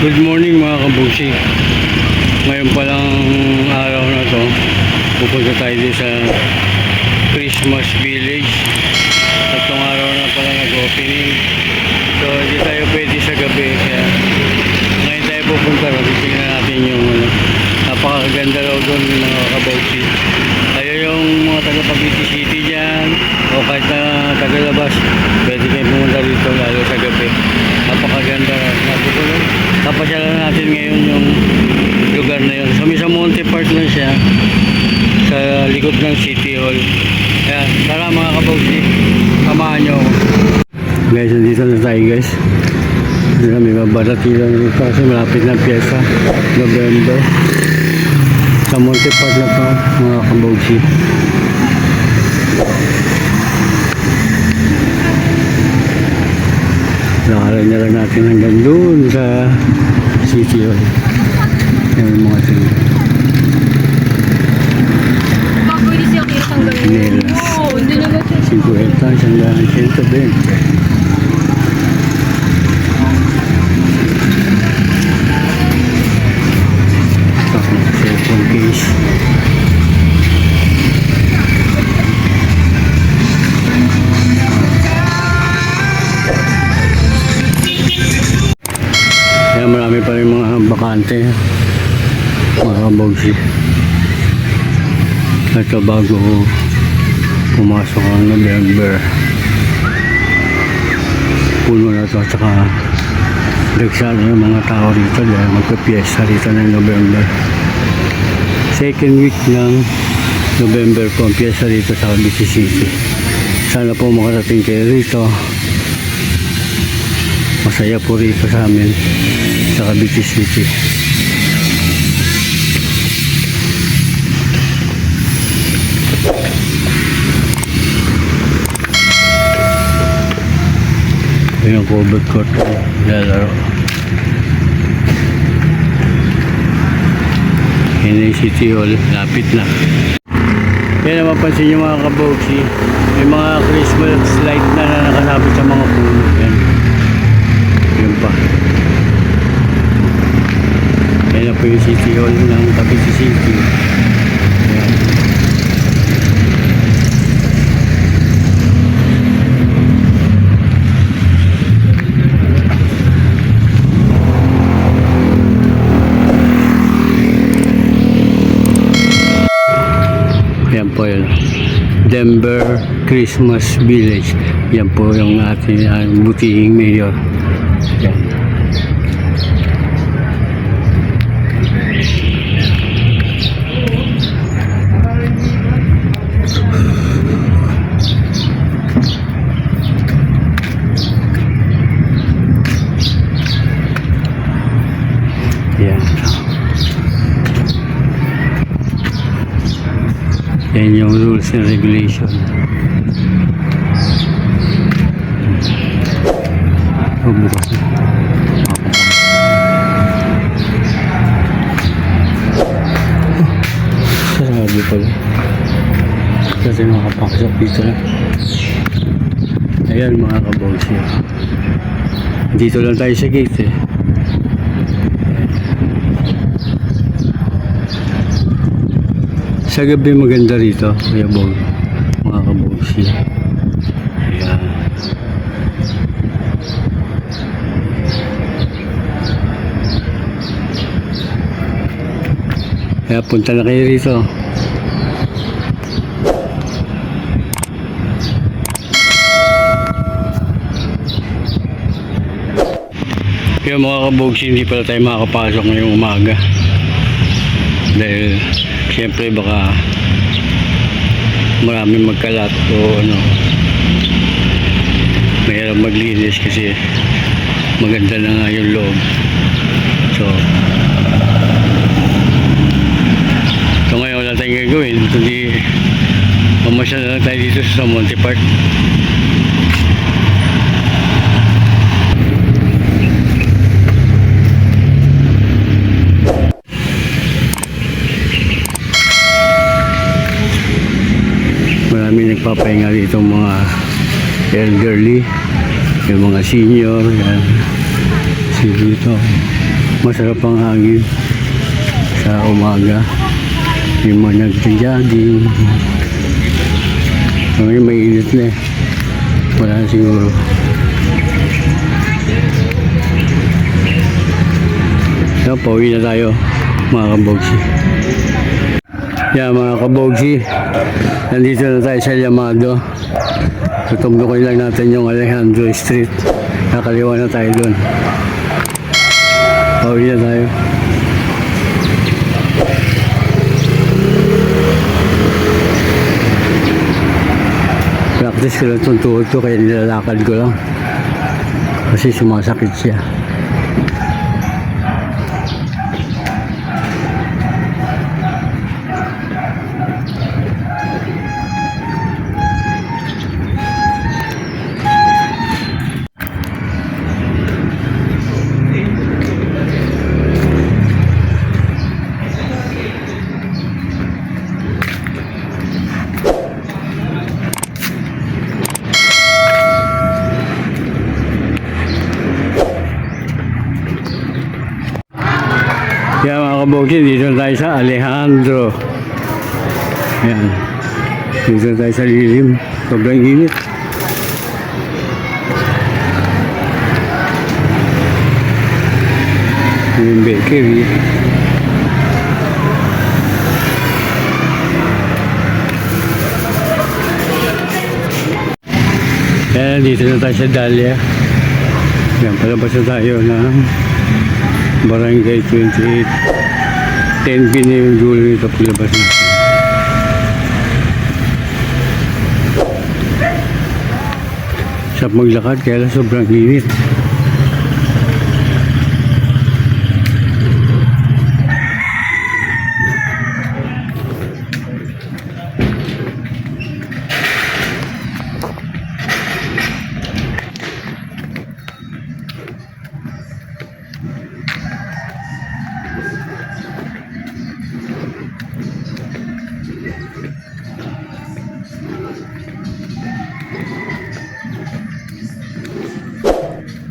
Good morning mga kabusi. Ngayon palang araw na to, pupunta tayo sa Christmas Village. Kapasyalan natin ngayon yung lugar na yun. So, may sa Monte Park lang siya sa likod ng City Hall. Kaya, tara mga kabawsi, samahan nyo ako. Guys, nandito na tayo guys. Dito may babarati lang kasi malapit na pyesa. November. Sa Monte Park na to, mga kabawsi. Lakaran na lang natin hanggang doon sa City Hall. Yan mga tingin. Hindi siya. 50, isang daan, 120. Kaya marami pa rin mga bakante. Mga kabogsi. Ito bago pumasok ang November. Puno na to at saka na yung mga tao rito dahil magpapiesta rito ng November. Second week ng November po ang piyesta rito sa Cavite City. Sana po makarating kayo rito. Masaya po rito sa amin sa Cavite City. Yung covered court lalaro. Na yung City Hall. Lapit na. Yan na mapansin nyo mga kabogsi. May mga Christmas light na na nakasabit sa mga puno. Yan. Pa. Yan na po yung City Hall ng Cavite City. Yan. Yan po yun. Denver Christmas Village. Yan po yung ating uh, butihing mayor. Yan yung rules and regulation. Oh, bukas. Sarado pala. Kasi makapasok dito lang. Ayan mga kabawsi. Dito lang tayo sa gate eh. Sa gabi maganda rito, Kuya Bong. Mga kabusi. Ayan. Kaya punta na kayo rito. Kaya mga kabugsi, hindi pala tayo makakapasok ngayong umaga. Dahil siyempre baka maraming magkalat o ano. Mahirap maglinis kasi maganda na nga yung loob. So so ngayon wala tayong gagawin kundi mamasyal na lang tayo dito sa Monte Park maraming nagpapahinga dito mga elderly yung mga senior yan si dito Masarap ang hangin sa umaga. Yung mga nagja-jogging. Ngayon may init na eh. Wala siguro. So, pauwi na tayo mga kabogsi. Yan mga kabogsi. Nandito na tayo sa Yamado. Tutumbukin lang natin yung Alejandro Street. Nakaliwa na tayo doon. Pauwi na tayo. Practice ko lang itong tuhod ko kaya nilalakad ko lang. Kasi sumasakit siya. Kabogsi, dito tayo sa Alejandro. Yan. Dito tayo sa lilim. Sobrang init. Yung bakery. Yan, dito na tayo sa Dahlia. Yan, palabas na tayo ng Barangay 28. 10 pin na yung dulo nito palabas na. Sa maglakad, kaya sobrang init.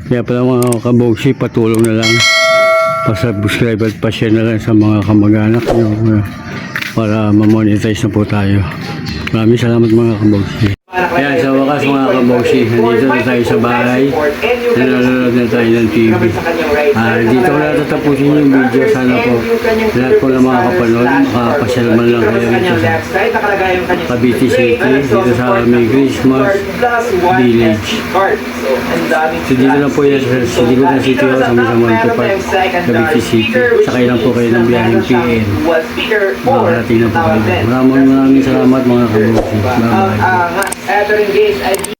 Kaya pala mga kabogsi, patulong na lang. Pa-subscribe at pa-share na lang sa mga kamag-anak nyo uh, para ma-monetize na po tayo. Maraming salamat mga kabogsi. Yan, sa wakas mga kabogsi, nandito na tayo sa bahay. Nanonood na tayo ng TV. Ah, dito ko na tatapusin yung video. Sana po lahat po ng mga kapanood, makapasyal man lang kayo dito sa Cavite City, dito sa may Christmas Village. So dito lang po yan sa sa Liguran City Hall sa Misamonte Park, Cavite City. Sakay lang po kayo ng biyaheng PN. Makarating na po kayo. Maraming maraming salamat mga kabogsi. Bye-bye. Eto rin guys, ay